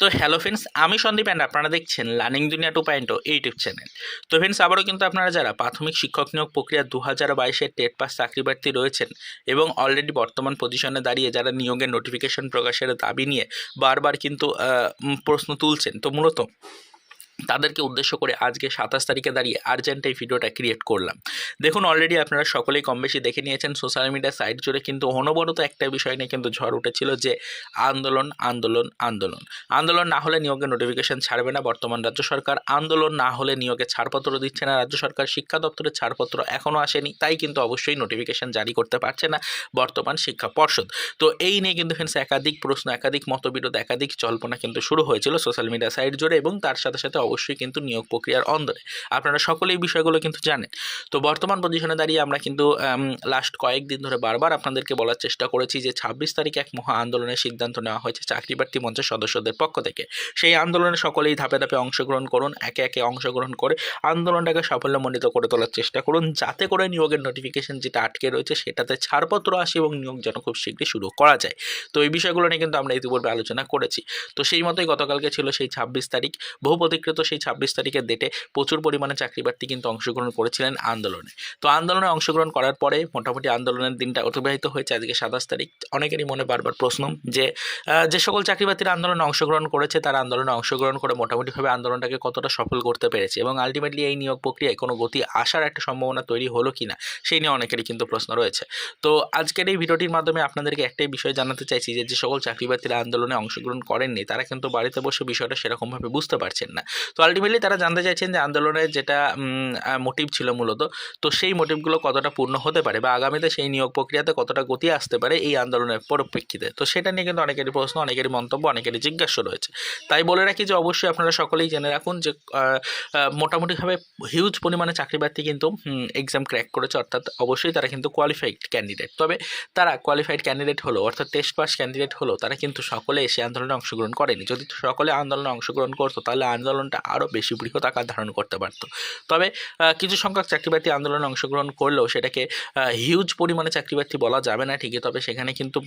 তো hello friends আমি Sandeep and আপনারা দেখছেন learning Duniya two point YouTube channel তো ফ্রেন্ডস আবারও কিন্তু আপনারা যারা প্রাথমিক শিক্ষক নিয়োগ প্রক্রিয়া দু হাজার বাইশের টেট পাস চাকরি প্রার্থী রয়েছেন এবং অলরেডি বর্তমান পজিশনে দাঁড়িয়ে যারা নিয়োগের নোটিফিকেশন প্রকাশের দাবি নিয়ে বারবার কিন্তু প্রশ্ন তুলছেন, তো মূলত তাদেরকে উদ্দেশ্য করে আজকে সাতাশ তারিখে দাঁড়িয়ে আর্জেন্ট এই ভিডিওটা ক্রিয়েট করলাম। দেখুন অলরেডি আপনারা সকলেই কম বেশি দেখে নিয়েছেন সোশ্যাল মিডিয়া সাইট জুড়ে কিন্তু অনবরত একটা বিষয় নিয়ে কিন্তু ঝড় উঠেছিল যে, আন্দোলন আন্দোলন আন্দোলন। আন্দোলন না হলে নিয়োগের নোটিফিকেশন ছাড়বে না, বর্তমান রাজ্য সরকার আন্দোলন না হলে নিয়োগে ছাড়পত্র দিচ্ছে না, রাজ্য সরকার শিক্ষা দপ্তরের ছাড়পত্র এখনও আসেনি, তাই কিন্তু অবশ্যই নোটিফিকেশন জারি করতে পারছে না বর্তমান শিক্ষা পর্ষদ। তো এই নিয়ে কিন্তু ফ্রেন্ডস একাধিক প্রশ্ন, একাধিক মতবিরোধ, একাধিক জল্পনা কিন্তু শুরু হয়েছিল সোশ্যাল মিডিয়া সাইট জুড়ে এবং তার সাথে সাথে অবশ্যই কিন্তু নিয়োগ প্রক্রিয়ার অন্দরে। আপনারা সকলেই এই বিষয়গুলো কিন্তু জানেন। তো বর্তমান পজিশনে দাঁড়িয়ে আমরা কিন্তু লাস্ট কয়েকদিন ধরে বারবার আপনাদেরকে বলার চেষ্টা করেছি যে ছাব্বিশ তারিখ এক মহা আন্দোলনের সিদ্ধান্ত নেওয়া হয়েছে চাকরি প্রার্থী মঞ্চের সদস্যদের পক্ষ থেকে। সেই আন্দোলনে সকলেই ধাপে ধাপে অংশগ্রহণ করুন, একে একে অংশগ্রহণ করে আন্দোলনটাকে সাফল্যমণ্ডিত করে তোলার চেষ্টা করুন, যাতে করে নিয়োগের নোটিফিকেশন যেটা আটকে রয়েছে সেটাতে ছাড়পত্র আসে এবং নিয়োগ যেন খুব শীঘ্রই শুরু করা যায়। তো এই বিষয়গুলো নিয়ে কিন্তু আমরা ইতিপূর্বে আলোচনা করেছি। তো সেই মতোই গতকালকে ছিল সেই ছাব্বিশ তারিখ। বহু প্রতীকৃত সেই ছাব্বিশ তারিখের ডেটে প্রচুর পরিমাণে চাকরি প্রার্থী কিন্তু অংশগ্রহণ করেছিলেন আন্দোলনে। তো আন্দোলনে অংশগ্রহণ করার পরে মোটামুটি আন্দোলনের দিনটা অতিবাহিত হয়েছে আজকে সাতাশ তারিখ। অনেকেরই মনে বারবার প্রশ্ন যে যে সকল চাকরি প্রার্থীরা আন্দোলনে অংশগ্রহণ করেছে তারা আন্দোলনে অংশগ্রহণ করে মোটামুটিভাবে আন্দোলনটাকে কতটা সফল করতে পেরেছে এবং আলটিমেটলি এই নিয়োগ প্রক্রিয়ায় কোনো গতি আসার একটা সম্ভাবনা তৈরি হলো কি না সেই নিয়ে অনেকেরই কিন্তু প্রশ্ন রয়েছে। তো আজকের এই ভিডিওটির মাধ্যমে আপনাদেরকে একটাই বিষয় জানাতে চাইছি যে যে সকল চাকরি প্রার্থীরা আন্দোলনে অংশগ্রহণ করেননি তারা কিন্তু বাড়িতে বসে বিষয়টা সেরকমভাবে বুঝতে পারছেন না। তো আলটিমেটলি তারা জানতে চাইছেন যে আন্দোলনের যেটা মোটিভ ছিল মূলত, তো সেই মোটিভগুলো কতটা পূর্ণ হতে পারে বা আগামীতে সেই নিয়োগ প্রক্রিয়াতে কতটা গতি আসতে পারে এই আন্দোলনের পরিপ্রেক্ষিতে? তো সেটা নিয়ে কিন্তু অনেকেরই প্রশ্ন, অনেকেরই মন্তব্য, অনেকেরই জিজ্ঞাসা রয়েছে। তাই বলে রাখি যে অবশ্যই আপনারা সকলেই জেনে রাখুন যে মোটামুটিভাবে হিউজ পরিমাণে চাকরি প্রার্থী কিন্তু এক্সাম ক্র্যাক করেছে, অর্থাৎ অবশ্যই তারা কিন্তু কোয়ালিফাইড ক্যান্ডিডেট তবে তারা কোয়ালিফাইড ক্যান্ডিডেট হলো, অর্থাৎ টেস্ট পাস ক্যান্ডিডেট হলো, তারা কিন্তু সকলে এসে আন্দোলনে অংশগ্রহণ করেনি। যদি সকলে আন্দোলনে অংশগ্রহণ করতো, তাহলে আন্দোলনটা আরও বেশি বৃহৎ আকার ধারণ করতে পারতো। তবে কিছু সংখ্যক চাকরিপ্রার্থী আন্দোলনে অংশগ্রহণ করলেও সেটাকে হিউজ পরিমাণে চাকরিপ্রার্থী বলা যাবে না ঠিকই। তবে সেখানে কিন্তু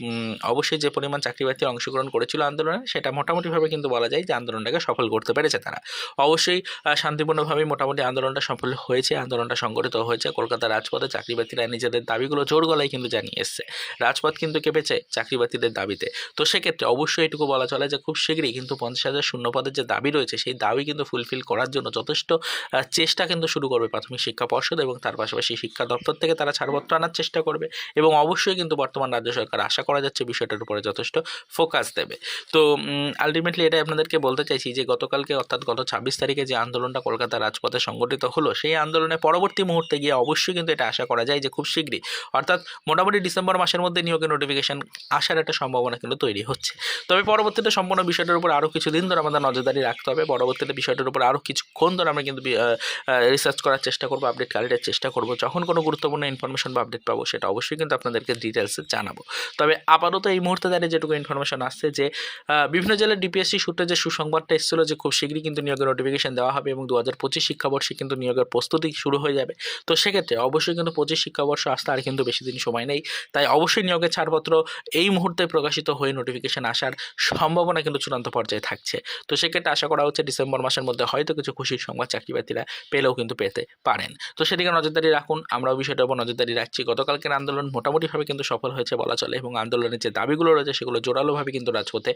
অবশ্যই যে পরিমাণ চাকরিপ্রার্থী অংশগ্রহণ করেছিল আন্দোলনে, সেটা মোটামুটিভাবে কিন্তু বলা যায় যে আন্দোলনটাকে সফল করতে পেরেছে তারা। অবশ্যই শান্তিপূর্ণভাবেই মোটামুটি আন্দোলনটা সফল হয়েছে, আন্দোলনটা সংগঠিত হয়েছে। কলকাতা রাজপথে চাকরিপ্রার্থীরা নিজেদের দাবিগুলো জোর গলায় কিন্তু জানিয়ে এসছে। রাজপথ কিন্তু কেঁপেছে চাকরিপ্রার্থীদের দাবিতে। তো সেক্ষেত্রে অবশ্যই এটুকু বলা চলে যে খুব শীঘ্রই কিন্তু পঞ্চাশ হাজার শূন্যপদের যে দাবি রয়েছে, সেই দাবি কিন্তু ফুলফিল করার জন্য যথেষ্ট চেষ্টা কিন্তু শুরু করবে প্রাথমিক শিক্ষা পর্ষদ এবং তার পাশাপাশি শিক্ষা দপ্তর থেকে তারা ছাড়পত্র আনার চেষ্টা করবে এবং অবশ্যই কিন্তু বর্তমান রাজ্য সরকার আশা করা যাচ্ছে বিষয়টার উপরে যথেষ্ট ফোকাস দেবে। তো আলটিমেটলি এটাই আপনাদেরকে বলতে চাইছি যে গতকালকে অর্থাৎ গত ছাব্বিশ তারিখে যে আন্দোলনটা কলকাতা রাজপথে সংগঠিত হলো, সেই আন্দোলনের পরবর্তী মুহূর্তে গিয়ে অবশ্যই কিন্তু এটা আশা করা যায় যে খুব শীঘ্রই, অর্থাৎ মোটামুটি ডিসেম্বর মাসের মধ্যে নিয়োগের নোটিফিকেশন আসার একটা সম্ভাবনা কিন্তু তৈরি হচ্ছে। তবে পরবর্তীতে সম্পূর্ণ বিষয়টার উপর আরও কিছুদিন ধরে আমাদের নজরদারি রাখতে হবে, পরবর্তীতে বিষয়টার উপর আরও কিছুক্ষণ ধরে আমরা কিন্তু রিসার্চ করার চেষ্টা করব আপডেট কালেক্টের চেষ্টা করব। যখন কোনো গুরুত্বপূর্ণ ইনফরমেশন বা আপডেট পাবো, সেটা অবশ্যই কিন্তু আপনাদেরকে ডিটেলসে জানাব। তবে আপাতত এই মুহূর্তে দাঁড়িয়ে যেটুকু ইনফরমেশন আসছে যে বিভিন্ন জেলার ডিপিএসসি সূত্রে যে সুসংবাদটা এসেছিল যে খুব শীঘ্রই কিন্তু নিয়োগের নোটিফিকেশন দেওয়া হবে এবং দু হাজার পঁচিশ শিক্ষাবর্ষে কিন্তু নিয়োগের প্রস্তুতি শুরু হয়ে যাবে। তো সেক্ষেত্রে অবশ্যই কিন্তু পঁচিশ শিক্ষাবর্ষ আসতে আর কিন্তু বেশি দিন সময় নেই। তাই অবশ্যই নিয়োগের ছাড়পত্র এই মুহূর্তে প্রকাশিত হয়ে নোটিফিকেশন আসার সম্ভাবনা কিন্তু চূড়ান্ত পর্যায়ে থাকছে। তো সেক্ষেত্রে আশা করা হচ্ছে ডিসেম্বর মাসের মধ্যে হয়তো কিছু খুশির সংবাদ চাকরিপ্রার্থীরা পেলেও কিন্তু পেতে পারেন। তো সেদিকে নজরদারি রাখুন, আমরাও বিষয়টার উপর নজরদারি রাখছি। গতকালকের আন্দোলন মোটামুটিভাবে কিন্তু সফল হয়েছে বলা চলে এবং আন্দোলনের যে দাবিগুলো রয়েছে সেগুলো জোরালোভাবে কিন্তু রাজপথে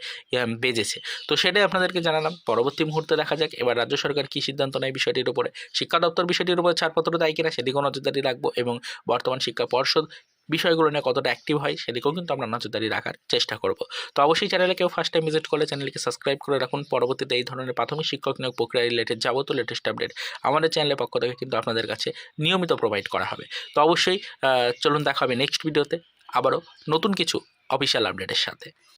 বেজেছে। তো সেটাই আপনাদেরকে জানালাম। পরবর্তী মুহূর্তে দেখা যাক, এবার রাজ্য সরকার কী সিদ্ধান্ত নেয় বিষয়টির উপরে। শিক্ষা দপ্তর বিষয়টির উপরে ছাড়পত্র দেয় কিনা সেদিকেও নজরদারি রাখব এবং বর্তমান শিক্ষা পর্ষদ বিষয়গুলো নিয়ে কতটা অ্যাক্টিভ হয় সেদিকেও কিন্তু আমরা নজরদারি রাখার চেষ্টা করব। তো অবশ্যই চ্যানেলে কেউ ফার্স্ট টাইম ভিজিট করলে চ্যানেলকে সাবস্ক্রাইব করে রাখুন। পরবর্তীতে এই ধরনের প্রাথমিক শিক্ষক নিয়োগ প্রক্রিয়া রিলেটেড যাবতীয় লেটেস্ট আপডেট আমাদের চ্যানেলের পক্ষ থেকে কিন্তু আপনাদের কাছে নিয়মিত প্রোভাইড করা হবে। তো অবশ্যই চলুন দেখা হবে নেক্সট ভিডিওতে আবারও নতুন কিছু অফিসিয়াল আপডেটের সাথে।